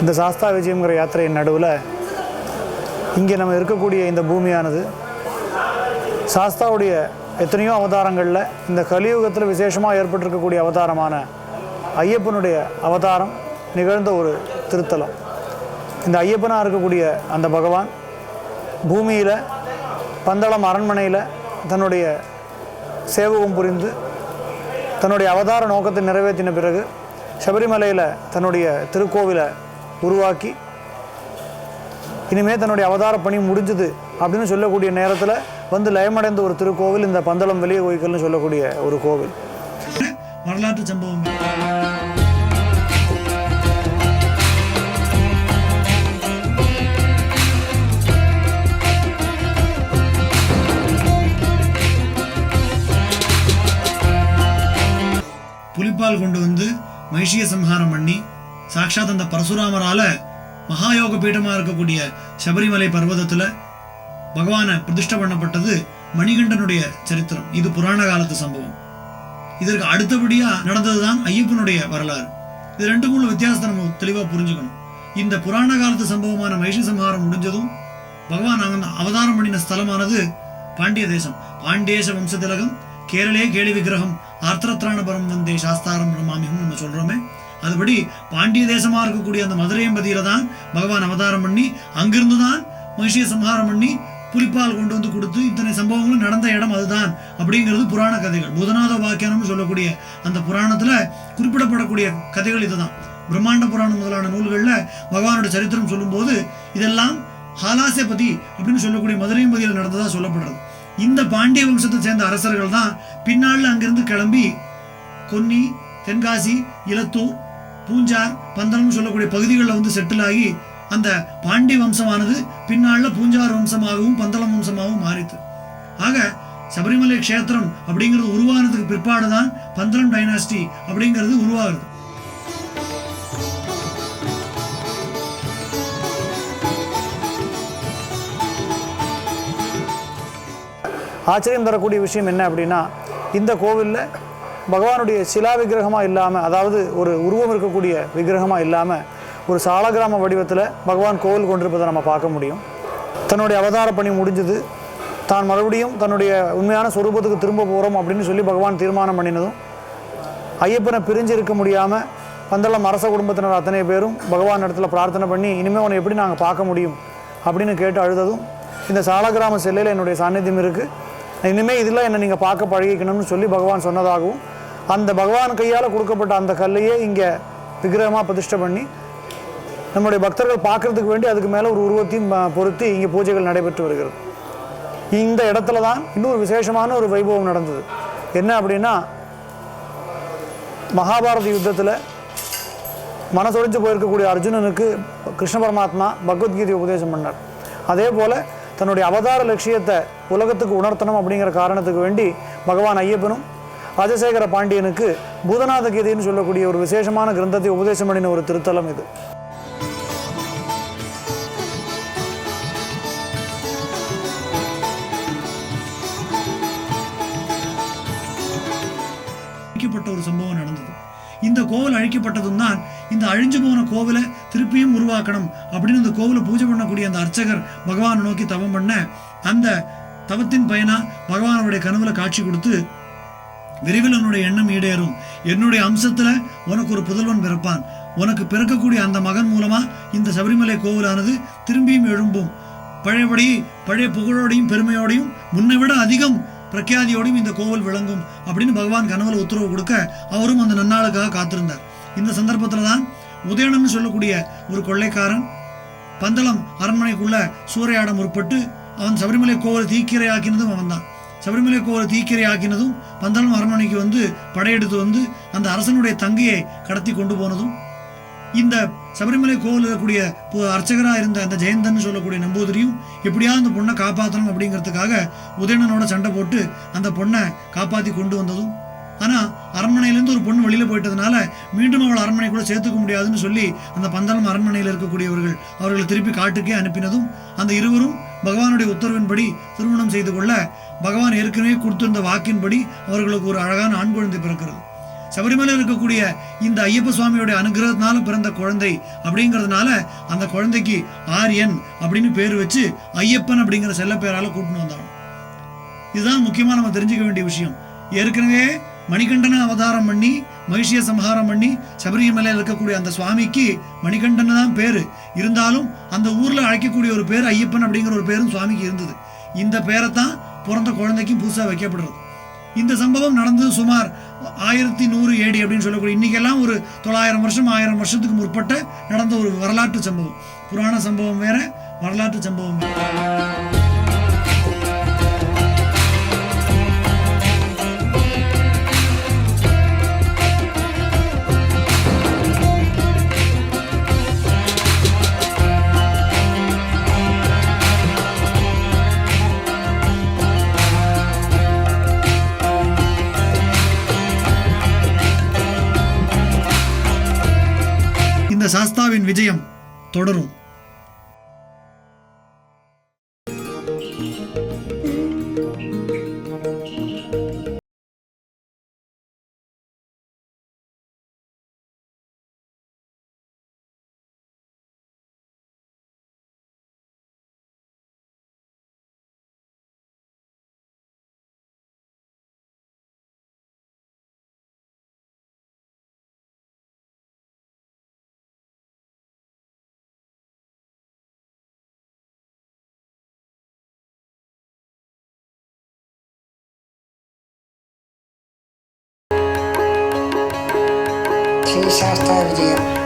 இந்த சாஸ்தா விஜயங்கிற யாத்திரையின் நடுவில் இங்கே நம்ம இருக்கக்கூடிய இந்த பூமியானது சாஸ்தாவுடைய எத்தனையோ அவதாரங்களில் இந்த கலியுகத்தில் விசேஷமாக ஏற்பட்டிருக்கக்கூடிய அவதாரமான ஐயப்பனுடைய அவதாரம் நிகழ்ந்த ஒரு திருத்தலம். இந்த ஐயப்பனாக இருக்கக்கூடிய அந்த பகவான் பூமியில் பந்தளம் அரண்மனையில் தன்னுடைய சேவகம் புரிந்து தன்னுடைய அவதார நோக்கத்தை நிறைவேற்றின பிறகு சபரிமலையில் தன்னுடைய திருக்கோவிலை உருவாக்கி இனிமேல் தன்னுடைய அவதார பணி முடிஞ்சுது அப்படின்னு சொல்லக்கூடிய நேரத்தில் வந்து லயமடைந்த ஒரு திருக்கோவில் இந்த பந்தளம் வெளியே கோயில்னு சொல்லக்கூடிய ஒரு கோவில். வரலாற்று சம்பவம். புலிப்பால் கொண்டு வந்து மகிஷிய சம்ஹாரம் பண்ணி சாட்சாத் அந்த பரசுராமரால மகாயோக பீடமா இருக்கக்கூடிய சபரிமலை பர்வதத்துல பகவானை பிரதிஷ்ட பண்ணப்பட்டது மணிகண்டனுடைய சரித்திரம். இது புராண காலத்து சம்பவம். இதற்கு அடுத்தபடியா நடந்ததுதான் ஐயப்பனுடைய வரலாறு. இது ரெண்டுக்கும் உள்ள வித்தியாசத்தை நம்ம தெளிவா புரிஞ்சுக்கணும். இந்த புராண காலத்து சம்பவமான மகிஷி சம்ஹாரம் முடிஞ்சதும் பகவான் அங்க அவதாரம் பண்ணின ஸ்தலமானது பாண்டிய தேசம். பாண்டியேச வம்ச திலகம் கேரளே கேலி விக்கிரகம் ஆர்த்தரத்ராணபரம் வந்தே சாஸ்தாரம் பிரமாமிகம் நம்ம சொல்றோமே. அதுபடி பாண்டிய தேசமா இருக்கக்கூடிய அந்த மதுரையம்பதியில தான் பகவான் அவதாரம் பண்ணி அங்கிருந்து தான் மகிஷியை சம்ஹாரம் பண்ணி புலிப்பால் கொண்டு வந்து கொடுத்து இத்தனை சம்பவங்களும் நடந்த இடம் அதுதான் அப்படிங்கிறது புராண கதைகள். புதநாத வாக்கியானம்னு சொல்லக்கூடிய அந்த புராணத்துல குறிப்பிடப்படக்கூடிய கதைகள் இதுதான். பிரம்மாண்ட புராணம் முதலான நூல்கள்ல பகவானோட சரித்திரம் சொல்லும்போது இதெல்லாம் ஹாலாசேபதி அப்படின்னு சொல்லக்கூடிய மதுரையம்பதியில் நடந்ததாக சொல்லப்படுறது. இந்த பாண்டிய வம்சத்தை சேர்ந்த அரசர்கள் தான் பின்னாளில் அங்கிருந்து கிளம்பி கொன்னி தென்காசி இலத்தூர் பூஞ்சார் பந்தனம் சொல்லக்கூடிய பகுதிகளில் வந்து செட்டில் ஆகி அந்த பாண்டி வம்சமானது பின்னாளில் பூஞ்சார் வம்சமாகவும் பந்தளம் வம்சமாகவும் மாறித்து. ஆக சபரிமலை க்ஷேத்திரம் அப்படிங்கிறது உருவானதுக்கு பிற்பாடு தான் பந்தளம் டைனாஸ்டி அப்படிங்கிறது உருவாகுது. ஆச்சரியம் தரக்கூடிய விஷயம் என்ன அப்படின்னா இந்த கோவிலில் பகவானுடைய சிலா விக்கிரகமாக இல்லாமல் அதாவது ஒரு உருவம் இருக்கக்கூடிய விக்கிரகமாக இல்லாமல் ஒரு சாலகிராம வடிவத்தில் பகவான் கோவில் கொண்டிருப்பதை நம்ம பார்க்க முடியும். தன்னுடைய அவதார பணி முடிஞ்சது. தான் மறுபடியும் தன்னுடைய உண்மையான சொரூபத்துக்கு திரும்ப போகிறோம் அப்படின்னு சொல்லி பகவான் தீர்மானம் பண்ணினதும் ஐயப்பனை பிரிஞ்சு இருக்க முடியாமல் பந்தளம் அரச குடும்பத்தினர் அத்தனை பேரும் பகவான் இடத்துல பிரார்த்தனை பண்ணி இனிமேல் உன்னை எப்படி நாங்கள் பார்க்க முடியும்? அப்படின்னு கேட்டு அழுததும் இந்த சாலகிராம செல்லையில் என்னுடைய சாநித்தியம் இருக்குது இனிமேல் இதில் என்னை நீங்கள் பார்க்க பழகிக்கணும்னு சொல்லி பகவான் சொன்னதாகவும் அந்த பகவான் கையால் கொடுக்கப்பட்ட அந்த கல்லையே இங்கே விக்கிரகமாக பிரதிஷ்டை பண்ணி நம்முடைய பக்தர்கள் பார்க்கறதுக்கு வேண்டி அதுக்கு மேலே ஒரு உருவத்தையும் பொருத்தி இங்கே பூஜைகள் நடைபெற்று வருகிறது. இந்த இடத்துல தான் இன்னொரு விசேஷமான ஒரு வைபவம் நடந்தது. என்ன அப்படின்னா மகாபாரத யுத்தத்தில் மனசொழிஞ்சு போயிருக்கக்கூடிய அர்ஜுனனுக்கு கிருஷ்ண பரமாத்மா பகவத்கீதை உபதேசம் பண்ணார். அதே போல் தன்னுடைய அவதார லட்சியத்தை உலகத்துக்கு உணர்த்தணும் அப்படிங்கிற காரணத்துக்கு வேண்டி பகவான் ஐயப்பனும் ராஜசேகர பாண்டியனுக்கு பூதநாத கீதைன்னு சொல்லக்கூடிய ஒரு விசேஷமான கிரந்தத்தை உபதேசம் பண்ணின ஒரு திருத்தலம் இது. ஒரு சம்பவம் நடந்தது. இந்த கோவில் அழிக்கப்பட்டதும் தான் இந்த அழிஞ்சு போன கோவிலை திருப்பியும் உருவாக்கணும் அப்படின்னு இந்த கோவிலை பூஜை பண்ணக்கூடிய அந்த அர்ச்சகர் பகவானை நோக்கி தவம் பண்ண அந்த தவத்தின் பயனா பகவானுடைய கனவுல காட்சி கொடுத்து விரைவில் உன்னுடைய எண்ணம் ஈடேறும். என்னுடைய அம்சத்துல உனக்கு ஒரு புதல்வன் பிறப்பான். உனக்கு பிறக்கக்கூடிய அந்த மகன் மூலமா இந்த சபரிமலை கோவிலானது திரும்பியும் எழும்பும். பழையபடி பழைய புகழோடையும் பெருமையோடையும் முன்னை விட அதிகம் பிரக்யாதியோடையும் இந்த கோவில் விளங்கும் அப்படின்னு பகவான் கனவுல உத்தரவு கொடுக்க அவரும் அந்த நன்னாளுக்காக காத்திருந்தார். இந்த சந்தர்ப்பத்துல தான் உதயணம்னு சொல்லக்கூடிய ஒரு கொள்ளைக்காரன் பந்தளம் அரண்மனைக்குள்ள சூறையாட முற்பட்டு அவன் சபரிமலை கோவில் தீக்கிரையாக்கினதும் அவன் தான் சபரிமலை கோவிலை தீக்கிரை ஆக்கினதும் பந்தளம் அரண்மனைக்கு வந்து படையெடுத்து வந்து அந்த அரசனுடைய தங்கையை கடத்தி கொண்டு போனதும் இந்த சபரிமலை கோவில் இருக்கக்கூடிய அர்ச்சகராக அர்ச்சகரா இருந்த அந்த ஜெயந்தன் சொல்லக்கூடிய நம்பூதிரியும் எப்படியாவது அந்த பொண்ணை காப்பாற்றணும் அப்படிங்கிறதுக்காக உதயணனோட சண்டை போட்டு அந்த பொண்ணை காப்பாத்தி கொண்டு வந்ததும் ஆனா அரண்மனையிலேருந்து ஒரு பொண்ணு வெளியில் போயிட்டதுனால மீண்டும் அவள் அரண்மனைக்குள்ள சேர்த்துக்க முடியாதுன்னு சொல்லி அந்த பந்தளம் அரண்மனையில் இருக்கக்கூடியவர்கள் அவர்களை திருப்பி காட்டுக்கே அனுப்பினதும் அந்த இருவரும் பகவானுடைய உத்தரவின்படி திருமணம் செய்து கொள்ள பகவான் ஏற்கனவே கொடுத்திருந்த வாக்கின்படி அவர்களுக்கு ஒரு அழகான ஆண் குழந்தை பிறக்கிறது. சபரிமலை இருக்கக்கூடிய இந்த ஐயப்ப சுவாமியோட அனுகிரகத்தினால பிறந்த குழந்தை அப்படிங்கிறதுனால அந்த குழந்தைக்கு ஆரியன் அப்படின்னு பேர் வச்சு ஐயப்பன் அப்படிங்கிற செல்ல பேரால கூட்டின்னு வந்தாங்க இதுதான் முக்கியமா நம்ம தெரிஞ்சுக்க வேண்டிய விஷயம். ஏற்கனவே மணிகண்டனை அவதாரம் பண்ணி மகிஷிய சம்ஹாரம் பண்ணி சபரிமலையில் இருக்கக்கூடிய அந்த சுவாமிக்கு மணிகண்டன் தான் பேரு. இருந்தாலும் அந்த ஊர்ல அழைக்கக்கூடிய ஒரு பேர் ஐயப்பன் அப்படிங்கிற ஒரு பேரும் சுவாமிக்கு இருந்தது. இந்த பேரை தான் பிறந்த குழந்தைக்கும் புதுசா வைக்கப்படுறது. இந்த சம்பவம் நடந்தது சுமார் ஆயிரத்தி நூறு ஏடி அப்படின்னு சொல்லக்கூடிய இன்றைக்கெல்லாம் ஒரு தொள்ளாயிரம் வருஷம் ஆயிரம் வருஷத்துக்கு முற்பட்ட நடந்த ஒரு வரலாற்று சம்பவம். புராண சம்பவம் வேற வரலாற்று சம்பவம் வேற. சாஸ்தாவின் விஜயம் தொடரும். 50 авдеев